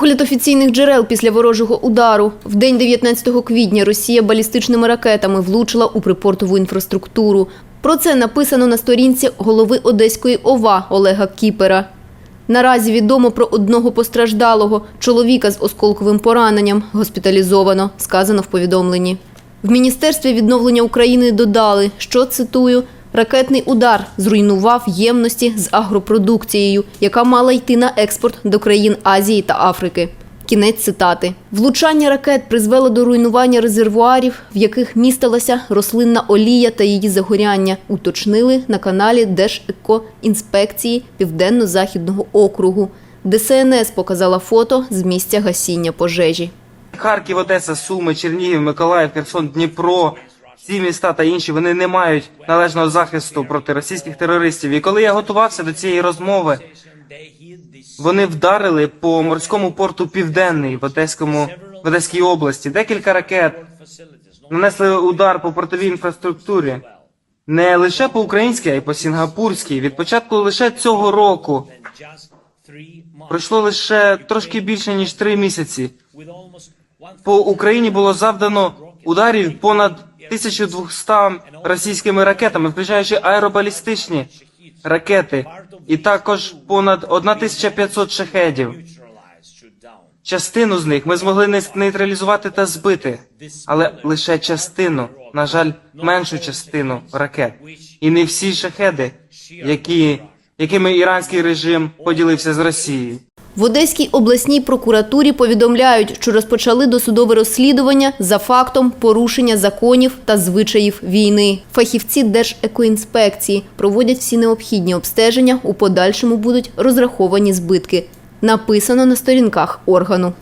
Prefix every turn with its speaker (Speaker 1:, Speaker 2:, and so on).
Speaker 1: Огляд офіційних джерел після ворожого удару. В день 19 квітня Росія балістичними ракетами влучила у припортову інфраструктуру. Про це написано на сторінці голови Одеської ОВА Олега Кіпера. Наразі відомо про одного постраждалого чоловіка з осколковим пораненням госпіталізовано, сказано в повідомленні. В Міністерстві відновлення України додали, що цитую. Ракетний удар зруйнував ємності з агропродукцією, яка мала йти на експорт до країн Азії та Африки. Кінець цитати. Влучання ракет призвело до руйнування резервуарів, в яких містилася рослинна олія та її загоряння, уточнили на каналі Держекоінспекції Південно-Західного округу. ДСНС показала фото з місця гасіння пожежі.
Speaker 2: Харків, Одеса, Суми, Чернігів, Миколаїв, Херсон, Дніпро. Ці міста та інші вони не мають належного захисту проти російських терористів. І коли я готувався до цієї розмови, вони вдарили по морському порту Південний в Одеському в Одеській області. Декілька ракет нанесли удар по портовій інфраструктурі. Не лише по українській, а й по сінгапурській. Від початку лише цього року пройшло лише трошки більше ніж три місяці. По Україні було завдано ударів понад 1200 російськими ракетами, включаючи аеробалістичні ракети, і також понад 1500 шахедів. Частину з них ми змогли нейтралізувати та збити, але лише частину, на жаль, меншу частину ракет. І не всі шахеди, які, якими іранський режим поділився з Росією.
Speaker 1: В Одеській обласній прокуратурі повідомляють, що розпочали досудове розслідування за фактом порушення законів та звичаїв війни. Фахівці Держекоінспекції проводять всі необхідні обстеження. У подальшому будуть розраховані збитки. Написано на сторінках органу.